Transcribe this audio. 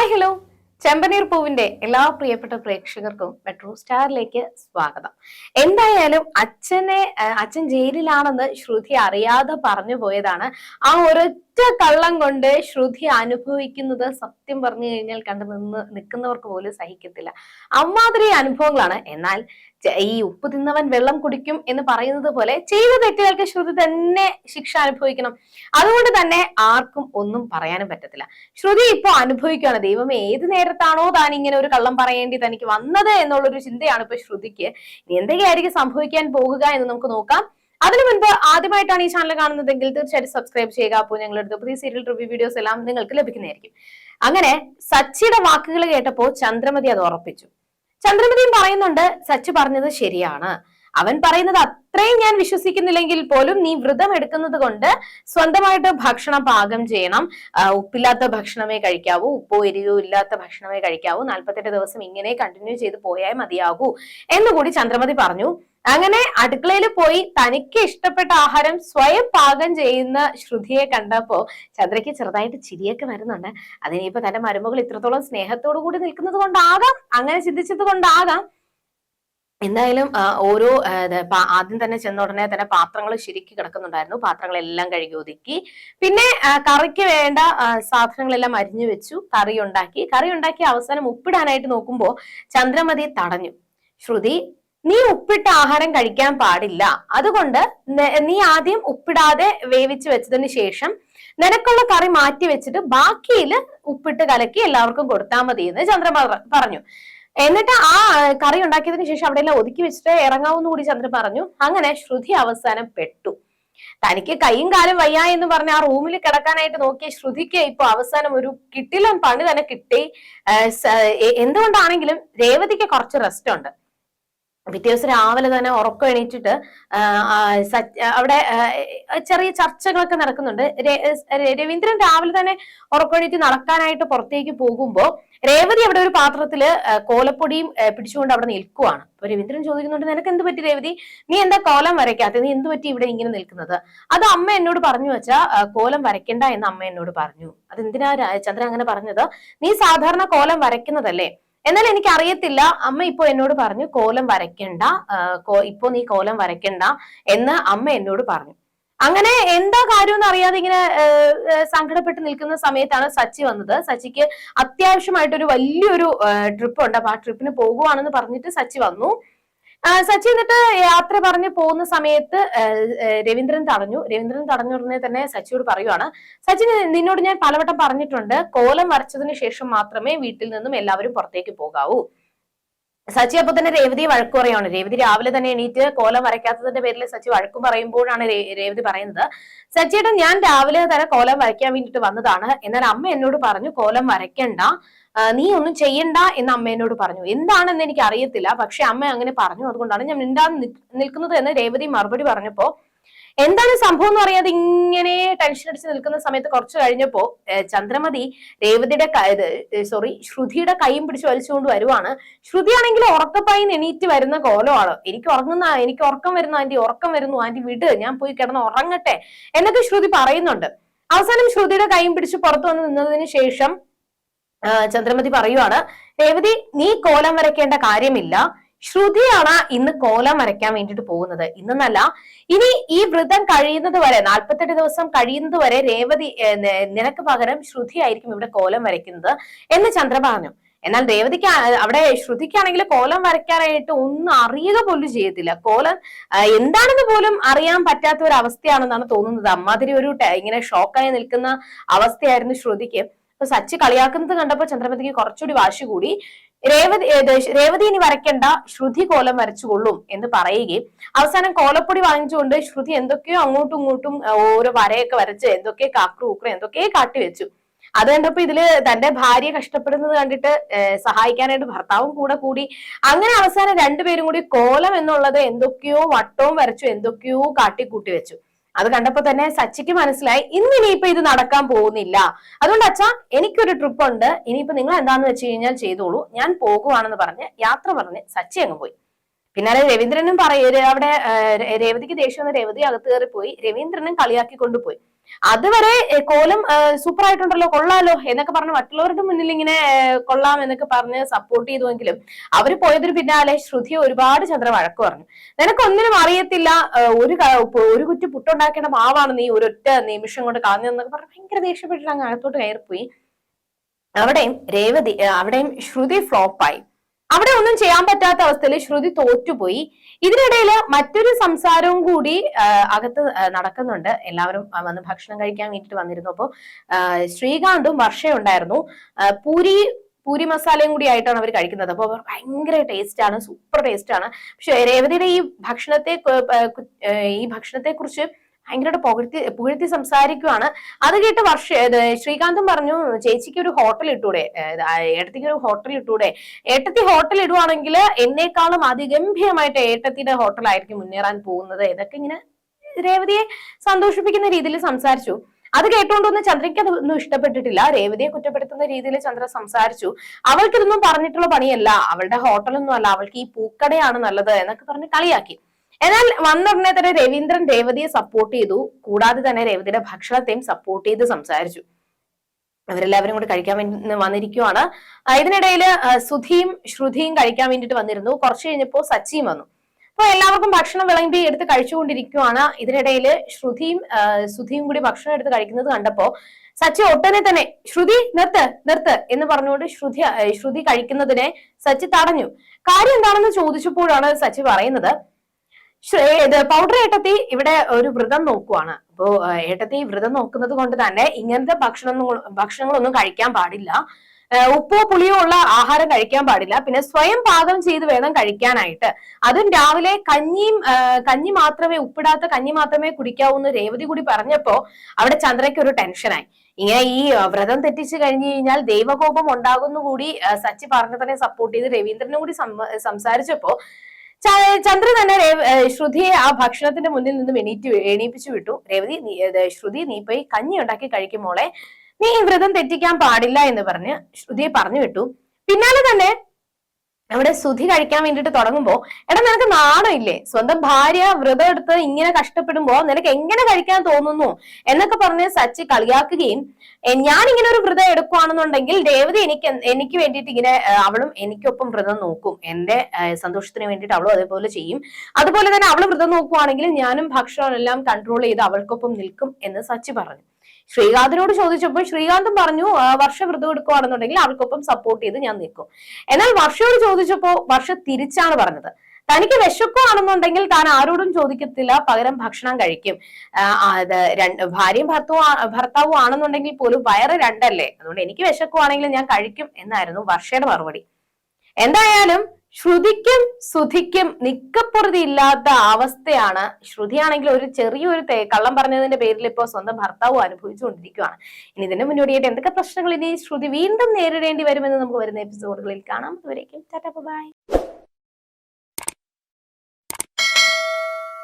Hi hello ചെമ്പനീർ പൂവിന്റെ എല്ലാ പ്രിയപ്പെട്ട പ്രേക്ഷകർക്കും മെട്രോ സ്റ്റാറിലേക്ക് സ്വാഗതം. എന്തായാലും അച്ഛനെ അച്ഛൻ ജയിലിലാണെന്ന് ശ്രുതി അറിയാതെ പറഞ്ഞു പോയതാണ്. ആ ഒരൊറ്റ കള്ളം കൊണ്ട് ശ്രുതി അനുഭവിക്കുന്നത് സത്യം പറഞ്ഞു കഴിഞ്ഞാൽ കണ്ടു നിന്ന് നിൽക്കുന്നവർക്ക് പോലും സഹിക്കത്തില്ല. അമ്മാതിരി അനുഭവങ്ങളാണ്. എന്നാൽ ഈ ഉപ്പ് തിന്നവൻ വെള്ളം കുടിക്കും എന്ന് പറയുന്നത് പോലെ ചെയ്ത തെറ്റുകൾക്ക് ശ്രുതി തന്നെ ശിക്ഷ അനുഭവിക്കണം. അതുകൊണ്ട് തന്നെ ആർക്കും ഒന്നും പറയാനും പറ്റത്തില്ല. ശ്രുതി ഇപ്പോൾ അനുഭവിക്കുകയാണ്. ദൈവം ഏത് നേരത്താണോ താൻ ഇങ്ങനെ ഒരു കള്ളം പറയേണ്ടി തനിക്ക് വന്നത് എന്നുള്ളൊരു ചിന്തയാണ് ഇപ്പൊ ശ്രുതിക്ക്. ഇനി എന്തൊക്കെയായിരിക്കും സംഭവിക്കാൻ പോകുക എന്ന് നമുക്ക് നോക്കാം. അതിനു മുൻപ് ആദ്യമായിട്ടാണ് ഈ ചാനൽ കാണുന്നതെങ്കിൽ തീർച്ചയായിട്ടും സബ്സ്ക്രൈബ് ചെയ്യുക. അപ്പോൾ ഞങ്ങളുടെ പുതിയ സീരിയൽ റിവ്യൂ വീഡിയോസ് എല്ലാം നിങ്ങൾക്ക് ലഭിക്കുന്നതായിരിക്കും. അങ്ങനെ സച്ചിയുടെ വാക്കുകൾ കേട്ടപ്പോൾ ചന്ദ്രമതി അത് ഉറപ്പിച്ചു. ചന്ദ്രമതിയും പറയുന്നുണ്ട് സച്ചി പറഞ്ഞത് ശരിയാണ്. അവൻ പറയുന്നത് അത്രയും ഞാൻ വിശ്വസിക്കുന്നില്ലെങ്കിൽ പോലും നീ വ്രതം എടുക്കുന്നത് കൊണ്ട് സ്വന്തമായിട്ട് ഭക്ഷണം പാകം ചെയ്യണം. ഉപ്പില്ലാത്ത ഭക്ഷണമേ കഴിക്കാവൂ. ഉപ്പോ എരിയോ ഇല്ലാത്ത ഭക്ഷണമേ കഴിക്കാവൂ. നാൽപ്പത്തെട്ട് ദിവസം ഇങ്ങനെ കണ്ടിന്യൂ ചെയ്ത് പോയാൽ മതിയാകൂ എന്നുകൂടി ചന്ദ്രമതി പറഞ്ഞു. അങ്ങനെ അടുക്കളയിൽ പോയി തനിക്ക് ഇഷ്ടപ്പെട്ട ആഹാരം സ്വയം പാകം ചെയ്യുന്ന ശ്രുതിയെ കണ്ടപ്പോ ചന്ദ്രയ്ക്ക് ചെറുതായിട്ട് ചിരിയൊക്കെ വരുന്നുണ്ട്. അതിനിപ്പോ തന്റെ മരുമകൾ ഇത്രത്തോളം സ്നേഹത്തോടു കൂടി നിൽക്കുന്നത് കൊണ്ടാകാം? അങ്ങനെ ചിന്തിച്ചത് കൊണ്ടാകാം? എന്തായാലും ഓരോ ആദ്യം തന്നെ ചെന്ന ഉടനെ തന്നെ പാത്രങ്ങൾ ശരിക്ക് കിടക്കുന്നുണ്ടായിരുന്നു. പാത്രങ്ങളെല്ലാം കഴുകി ഒതുക്കി. പിന്നെ കറിക്ക് വേണ്ട സാധനങ്ങളെല്ലാം അരിഞ്ഞു വെച്ചു കറി ഉണ്ടാക്കി കറി ഉണ്ടാക്കി അവസാനം ഉപ്പിടാനായിട്ട് നോക്കുമ്പോൾ ചന്ദ്രമതി തടഞ്ഞു. ശ്രുതി നീ ഉപ്പിട്ട ആഹാരം കഴിക്കാൻ പാടില്ല. അതുകൊണ്ട് നീ ആദ്യം ഉപ്പിടാതെ വേവിച്ച് വെച്ചതിന് ശേഷം നിനക്കുള്ള കറി മാറ്റി വെച്ചിട്ട് ബാക്കിയിൽ ഉപ്പിട്ട് കലക്കി എല്ലാവർക്കും കൊടുത്താൽ മതി എന്ന് ചന്ദ്രൻ പറഞ്ഞു. എന്നിട്ട് ആ കറി ഉണ്ടാക്കിയതിനു ശേഷം അവിടെ എല്ലാം ഒതുക്കി വെച്ചിട്ട് ഇറങ്ങാവുന്ന കൂടി ചന്ദ്രൻ പറഞ്ഞു. അങ്ങനെ ശ്രുതി അവസാനം പെട്ടു. തനിക്ക് കൈയും കാലും വയ്യ എന്ന് പറഞ്ഞ ആ റൂമിൽ കിടക്കാനായിട്ട് നോക്കിയ ശ്രുതിക്ക് ഇപ്പൊ അവസാനം ഒരു കിട്ടില്ല പണി തന്നെ കിട്ടി. എന്തുകൊണ്ടാണെങ്കിലും രേവതിക്ക് കുറച്ച് റെസ്റ്റ് ഉണ്ട്. പിറ്റേ ദിവസം രാവിലെ തന്നെ ഉറക്കം എണീറ്റിട്ട് അവിടെ ചെറിയ ചർച്ചകളൊക്കെ നടക്കുന്നുണ്ട്. രവീന്ദ്രൻ രാവിലെ തന്നെ ഉറക്കം എണീറ്റ് നടക്കാനായിട്ട് പുറത്തേക്ക് പോകുമ്പോൾ രേവതി അവിടെ ഒരു പാത്രത്തിൽ കോലപ്പൊടിയും പിടിച്ചുകൊണ്ട് അവിടെ നിൽക്കുവാണ്. അപ്പൊ രവീന്ദ്രൻ ചോദിക്കുന്നുണ്ട് നിനക്ക് എന്ത് പറ്റി രേവതി? നീ എന്താ കോലം വരയ്ക്കാത്ത? നീ എന്ത് പറ്റി ഇവിടെ ഇങ്ങനെ നിൽക്കുന്നത്? അത് അമ്മ എന്നോട് പറഞ്ഞു വെച്ചാ കോലം വരയ്ക്കണ്ട എന്ന് അമ്മ എന്നോട് പറഞ്ഞു. അതെന്തിനാ ചന്ദ്രൻ അങ്ങനെ പറഞ്ഞത്? നീ സാധാരണ കോലം വരയ്ക്കുന്നതല്ലേ? എന്നാൽ എനിക്ക് അറിയത്തില്ല അമ്മ ഇപ്പൊ എന്നോട് പറഞ്ഞു കോലം വരയ്ക്കണ്ട ഇപ്പോ നീ കോലം വരയ്ക്കണ്ട എന്ന് അമ്മ എന്നോട് പറഞ്ഞു. അങ്ങനെ എന്താ കാര്യം എന്ന് അറിയാതെ ഇങ്ങനെ സങ്കടപ്പെട്ട് നിൽക്കുന്ന സമയത്താണ് സച്ചി വന്നത്. സച്ചിക്ക് അത്യാവശ്യമായിട്ടൊരു വലിയൊരു ട്രിപ്പ് ഉണ്ട് അപ്പൊ ആ ട്രിപ്പിന് പോകുവാണെന്ന് പറഞ്ഞിട്ട് സച്ചി വന്നു. സച്ചി എന്നിട്ട് യാത്ര പറഞ്ഞു പോകുന്ന സമയത്ത് രവീന്ദ്രൻ തടഞ്ഞു. രവീന്ദ്രൻ തടഞ്ഞ ഉടനെ തന്നെ സച്ചിയോട് പറയുവാണ് സച്ചി നിന്നോട് ഞാൻ പലവട്ടം പറഞ്ഞിട്ടുണ്ട്. കോലം വരച്ചതിന് ശേഷം മാത്രമേ വീട്ടിൽ നിന്നും എല്ലാവരും പുറത്തേക്ക് പോകാവൂ. സച്ചി അപ്പൊ തന്നെ രേവതി വഴക്കു പറയാണ് രേവതി രാവിലെ തന്നെ എണീറ്റ് കോലം വരയ്ക്കാത്തതിന്റെ പേരിൽ സച്ചി വഴക്കും പറയുമ്പോഴാണ് രേവതി പറയുന്നത്. സച്ചിയുടെ ഞാൻ രാവിലെ തന്നെ കോലം വരയ്ക്കാൻ വേണ്ടിയിട്ട് വന്നതാണ്. എന്നാൽ അമ്മ എന്നോട് പറഞ്ഞു കോലം വരയ്ക്കണ്ട. നീ ഒന്നും ചെയ്യണ്ട എന്ന് അമ്മേനോട് പറഞ്ഞു. എന്താണെന്ന് എനിക്ക് അറിയത്തില്ല പക്ഷെ അമ്മ അങ്ങനെ പറഞ്ഞു. അതുകൊണ്ടാണ് ഞാൻ മിണ്ടാതെ നിൽക്കുന്നത് എന്ന് രേവതി മറുപടി പറഞ്ഞപ്പോ എന്താണ് സംഭവം എന്ന് അറിയാതെ ഇങ്ങനെ ടെൻഷൻ അടിച്ച് നിൽക്കുന്ന സമയത്ത് കുറച്ച് കഴിഞ്ഞപ്പോ ചന്ദ്രമതി രേവതിയുടെ സോറി ശ്രുതിയുടെ കൈയും പിടിച്ച് വലിച്ചുകൊണ്ട് വരുവാണ്. ശ്രുതി ആണെങ്കിൽ ഉറക്കപ്പായി എണീറ്റ് വരുന്ന കോലമാണ് എനിക്ക് ഉറങ്ങുന്ന എനിക്ക് ഉറക്കം വരുന്നു ആന്റി ഉറക്കം വരുന്നു. ആന്റി വിട് ഞാൻ പോയി കിടന്ന് ഉറങ്ങട്ടെ എന്നൊക്കെ ശ്രുതി പറയുന്നുണ്ട്. അവസാനം ശ്രുതിയുടെ കൈയും പിടിച്ച് പുറത്തു വന്ന് നിന്നതിന് ശേഷം ചന്ദ്രമതി പറയുവാണ് രേവതി നീ കോലം വരയ്ക്കേണ്ട കാര്യമില്ല. ശ്രുതിയാണ് ഇന്ന് കോലം വരയ്ക്കാൻ വേണ്ടിയിട്ട് പോകുന്നത്. ഇന്നെന്നല്ല ഇനി ഈ വ്രതം കഴിയുന്നത് വരെ നാൽപ്പത്തെട്ട് ദിവസം കഴിയുന്നത് വരെ രേവതി നിനക്ക് പകരം ശ്രുതി ആയിരിക്കും ഇവിടെ കോലം വരയ്ക്കുന്നത് എന്ന് ചന്ദ്ര പറഞ്ഞു. എന്നാൽ രേവതിക്ക് അവിടെ ശ്രുതിക്കാണെങ്കിൽ കോലം വരയ്ക്കാനായിട്ട് ഒന്നും അറിയുക പോലും ചെയ്യത്തില്ല. കോലം എന്താണെന്ന് പോലും അറിയാൻ പറ്റാത്ത ഒരു അവസ്ഥയാണെന്നാണ് തോന്നുന്നത്. അമ്മാതിരി ഒരു ഇങ്ങനെ ഷോക്കായി നിൽക്കുന്ന അവസ്ഥയായിരുന്നു ശ്രുതിക്ക്. അപ്പൊ സച്ചി കളിയാക്കുന്നത് കണ്ടപ്പോ ചന്ദ്രമതിക്ക് കുറച്ചുകൂടി വാശി കൂടി. രേവതി രേവതി ഇനി വരയ്ക്കേണ്ട ശ്രുതി കോലം വരച്ചുകൊള്ളും എന്ന് പറയുകയും അവസാനം കോലപ്പൊടി വാങ്ങിച്ചുകൊണ്ട് ശ്രുതി എന്തൊക്കെയോ അങ്ങോട്ടും ഇങ്ങോട്ടും ഓരോ വരയൊക്കെ വരച്ച് എന്തൊക്കെ കാക്കു ഉക്ര എന്തൊക്കെ കാട്ടിവെച്ചു. അത് കണ്ടപ്പോ ഇതിൽ തന്റെ ഭാര്യ കഷ്ടപ്പെടുന്നത് കണ്ടിട്ട് സഹായിക്കാനായിട്ട് ഭർത്താവും കൂടെ കൂടി. അങ്ങനെ അവസാനം രണ്ടുപേരും കൂടി കോലം എന്നുള്ളത് എന്തൊക്കെയോ വട്ടവും വരച്ചു എന്തൊക്കെയോ കാട്ടിക്കൂട്ടി വെച്ചു അത് കണ്ടപ്പോ തന്നെ സച്ചിക്ക് മനസ്സിലായി ഇന്ന് ഇനിയിപ്പോ ഇത് നടക്കാൻ പോകുന്നില്ല. അതുകൊണ്ട് അച്ഛാ എനിക്കൊരു ട്രിപ്പ് ഉണ്ട്. ഇനിയിപ്പോ നിങ്ങൾ എന്താന്ന് വെച്ച് കഴിഞ്ഞാൽ ചെയ്തോളൂ. ഞാൻ പോകുവാണെന്ന് പറഞ്ഞ് യാത്ര പറഞ്ഞ് സച്ചി അങ്ങ് പോയി. പിന്നാലെ രവീന്ദ്രനും പറയ അവിടെ രേവതിക്ക് ദേഷ്യം വന്ന രേവതി അകത്ത് കയറി പോയി രവീന്ദ്രനും കളിയാക്കി കൊണ്ടുപോയി അതുവരെ കോലം സൂപ്പർ ആയിട്ടുണ്ടല്ലോ കൊള്ളാലോ എന്നൊക്കെ പറഞ്ഞ് മറ്റുള്ളവരുടെ മുന്നിൽ ഇങ്ങനെ കൊള്ളാം എന്നൊക്കെ പറഞ്ഞ് സപ്പോർട്ട് ചെയ്തുവെങ്കിലും അവർ പോയതിന് പിന്നാലെ ശ്രുതി ഒരുപാട് ചന്ദ്ര വഴക്ക് പറഞ്ഞു. നിനക്കൊന്നിനും അറിയത്തില്ല ഒരു ഒരു കുറ്റി പുട്ടുണ്ടാക്കേണ്ട മാവാണ് നീ ഒരൊറ്റ നിമിഷം കൊണ്ട് കാണുന്നതെന്നൊക്കെ പറഞ്ഞ് ഭയങ്കര ദേഷ്യപ്പെട്ടിട്ട് അങ്ങ് അകത്തോട്ട് കയറിപ്പോയി. അവിടെയും രേവതി അവിടെയും ശ്രുതി ഫ്ലോപ്പായി അവിടെ ഒന്നും ചെയ്യാൻ പറ്റാത്ത അവസ്ഥയിൽ ശ്രുതി തോറ്റുപോയി. ഇതിനിടയിൽ മറ്റൊരു സംസാരവും കൂടി അകത്ത് നടക്കുന്നുണ്ട്. എല്ലാവരും വന്ന് ഭക്ഷണം കഴിക്കാൻ വേണ്ടിട്ട് വന്നിരുന്നു. അപ്പോൾ ശ്രീകാന്തും വർഷയും ഉണ്ടായിരുന്നു. പൂരി പൂരി മസാലയും കൂടി ആയിട്ടാണ് അവർ കഴിക്കുന്നത്. അപ്പോൾ ഭയങ്കര ടേസ്റ്റ് ആണ് സൂപ്പർ ടേസ്റ്റ് ആണ് പക്ഷെ രേവതിയുടെ ഈ ഭക്ഷണത്തെ ഈ ഭക്ഷണത്തെ കുറിച്ച് ഭയങ്കരമായിട്ട് പുകഴ്ത്തി പുകഴ്ത്തി സംസാരിക്കുവാണ്. അത് കേട്ട് വർഷ ശ്രീകാന്തും പറഞ്ഞു ചേച്ചിക്ക് ഒരു ഹോട്ടൽ ഇട്ടൂടെ? ഏട്ടത്തിക്ക് ഒരു ഹോട്ടൽ ഇട്ടൂടെ? ഏട്ടത്തി ഹോട്ടൽ ഇടുവാണെങ്കിൽ എന്നേക്കാളും അതിഗംഭീരമായിട്ട് ഏട്ടത്തിയുടെ ഹോട്ടലായിരിക്കും മുന്നേറാൻ പോകുന്നത്. ഇതൊക്കെ ഇങ്ങനെ രേവതിയെ സന്തോഷിപ്പിക്കുന്ന രീതിയിൽ സംസാരിച്ചു. അത് കേട്ടുകൊണ്ടൊന്നും ചന്ദ്രയ്ക്ക് അതൊന്നും ഇഷ്ടപ്പെട്ടിട്ടില്ല. രേവതിയെ കുറ്റപ്പെടുത്തുന്ന രീതിയിൽ ചന്ദ്ര സംസാരിച്ചു. അവൾക്കിതൊന്നും പറഞ്ഞിട്ടുള്ള പണിയല്ല. അവളുടെ ഹോട്ടലൊന്നും അല്ല. അവൾക്ക് ഈ പൂക്കടയാണ് നല്ലത് എന്നൊക്കെ പറഞ്ഞ് കളിയാക്കി. എന്നാൽ വന്ന ഉടനെ തന്നെ രവീന്ദ്രൻ രേവതിയെ സപ്പോർട്ട് ചെയ്തു. കൂടാതെ തന്നെ രേവതിയുടെ ഭക്ഷണത്തെയും സപ്പോർട്ട് ചെയ്ത് സംസാരിച്ചു. അവരെല്ലാവരും കൂടി കഴിക്കാൻ വേണ്ടി വന്നിരിക്കുവാണ്. ഇതിനിടയിൽ സുധിയും ശ്രുതിയും കഴിക്കാൻ വേണ്ടിയിട്ട് വന്നിരുന്നു. കുറച്ച് കഴിഞ്ഞപ്പോൾ സച്ചിയും വന്നു. അപ്പൊ എല്ലാവർക്കും ഭക്ഷണം വിളമ്പി എടുത്ത് കഴിച്ചുകൊണ്ടിരിക്കുവാണ്. ഇതിനിടയിൽ ശ്രുതിയും സുധിയും കൂടി ഭക്ഷണം എടുത്ത് കഴിക്കുന്നത് കണ്ടപ്പോ സച്ചി ഒട്ടനെ തന്നെ ശ്രുതി നിർത്ത് നിർത്ത് എന്ന് പറഞ്ഞുകൊണ്ട് ശ്രുതി ശ്രുതി കഴിക്കുന്നതിനെ സച്ചി തടഞ്ഞു. കാര്യം എന്താണെന്ന് ചോദിച്ചപ്പോഴാണ് സച്ചി പറയുന്നത് പൗഡർ ഏട്ടത്തി ഇവിടെ ഒരു വ്രതം നോക്കുവാണ്. അപ്പോ ഏട്ടത്തി വ്രതം നോക്കുന്നത് കൊണ്ട് തന്നെ ഇങ്ങനത്തെ ഭക്ഷണം ഭക്ഷണങ്ങളൊന്നും കഴിക്കാൻ പാടില്ല. ഉപ്പോ പുളിയോ ഉള്ള ആഹാരം കഴിക്കാൻ പാടില്ല. പിന്നെ സ്വയം പാകം ചെയ്ത് വേണം കഴിക്കാനായിട്ട്. അതും രാവിലെ കഞ്ഞിയും കഞ്ഞി മാത്രമേ ഉപ്പിടാത്ത കഞ്ഞി മാത്രമേ കുടിക്കാവൂ എന്ന് രേവതി കൂടി പറഞ്ഞപ്പോ അവിടെ ചന്ദ്രയ്ക്ക് ഒരു ടെൻഷനായി. ഇങ്ങനെ ഈ വ്രതം തെറ്റിച്ച് കഴിഞ്ഞു കഴിഞ്ഞാൽ ദൈവകോപം ഉണ്ടാകുന്നു കൂടി സച്ചി പറഞ്ഞതിനെ സപ്പോർട്ട് ചെയ്ത് രവീന്ദ്രനും കൂടി സംസാരിച്ചപ്പോ ചന്ദ്ര തന്നെ ശ്രുതിയെ ആ ഭക്ഷണത്തിന്റെ മുന്നിൽ നിന്നും എണീറ്റ് എണീപ്പിച്ചു വിട്ടു. രേവതി ശ്രുതി നീ പോയി കഞ്ഞി ഉണ്ടാക്കി കഴിക്കുമോളെ നീ വ്രതം തെറ്റിക്കാൻ പാടില്ല എന്ന് പറഞ്ഞ് ശ്രുതിയെ പറഞ്ഞു വിട്ടു. പിന്നാലെ തന്നെ അവിടെ സുധി കഴിക്കാൻ വേണ്ടിട്ട് തുടങ്ങുമ്പോ എടാ നിനക്ക് നാണമില്ലേ? സ്വന്തം ഭാര്യ വ്രതം എടുത്ത് ഇങ്ങനെ കഷ്ടപ്പെടുമ്പോ നിനക്ക് എങ്ങനെ കഴിക്കാൻ തോന്നുന്നു? എന്നൊക്കെ പറഞ്ഞ് സച്ചി കളിയാക്കുകയും ഞാൻ ഇങ്ങനെ ഒരു വ്രതം എടുക്കുവാണെന്നുണ്ടെങ്കിൽ ദേവത എനിക്ക് എനിക്ക് വേണ്ടിയിട്ട് ഇങ്ങനെ അവളും എനിക്കൊപ്പം വ്രതം നോക്കും. എന്റെ സന്തോഷത്തിന് വേണ്ടിയിട്ട് അവളും അതേപോലെ ചെയ്യും. അതുപോലെ തന്നെ അവൾ വ്രതം നോക്കുവാണെങ്കിൽ ഞാനും ഭക്ഷണം എല്ലാം കൺട്രോൾ ചെയ്ത് അവൾക്കൊപ്പം നിൽക്കും എന്ന് സച്ചി പറഞ്ഞു. ശ്രീകാന്തിനോട് ചോദിച്ചപ്പോൾ ശ്രീകാന്തും പറഞ്ഞു വർഷ വ്രതം എടുക്കുവാണെന്നുണ്ടെങ്കിൽ അവൾക്കൊപ്പം സപ്പോർട്ട് ചെയ്ത് ഞാൻ നിൽക്കും. എന്നാൽ വർഷയോട് ചോദിച്ചപ്പോ വർഷ തിരിച്ചാണ് പറഞ്ഞത്. തനിക്ക് വിശക്കുവാണെന്നുണ്ടെങ്കിൽ താൻ ആരോടും ചോദിക്കത്തില്ല പകരം ഭക്ഷണം കഴിക്കും. അത് രണ്ട് ഭാര്യയും ഭർത്താവും ഭർത്താവും ആണെന്നുണ്ടെങ്കിൽ പോലും വയറ് രണ്ടല്ലേ? അതുകൊണ്ട് എനിക്ക് വിശക്കുവാണെങ്കിൽ ഞാൻ കഴിക്കും എന്നായിരുന്നു വർഷയുടെ മറുപടി. എന്തായാലും ശ്രുതിക്കും സുധിക്കും നിക്കപ്പുറതി ഇല്ലാത്ത അവസ്ഥയാണ്. ശ്രുതിയാണെങ്കിൽ ഒരു ചെറിയൊരു കള്ളം പറഞ്ഞതിന്റെ പേരിൽ ഇപ്പോൾ സ്വന്തം ഭർത്താവ് അനുഭവിച്ചുകൊണ്ടിരിക്കുകയാണ് ഇനി ഇതിന് മുന്നോടിയായിട്ട് എന്തൊക്കെ പ്രശ്നങ്ങൾ ഇനി ശ്രുതി വീണ്ടും നേരിടേണ്ടി വരുമെന്ന് നമുക്ക് വരുന്ന എപ്പിസോഡുകളിൽ കാണാം. അതുവരേക്കും ടാറ്റ ബൈ.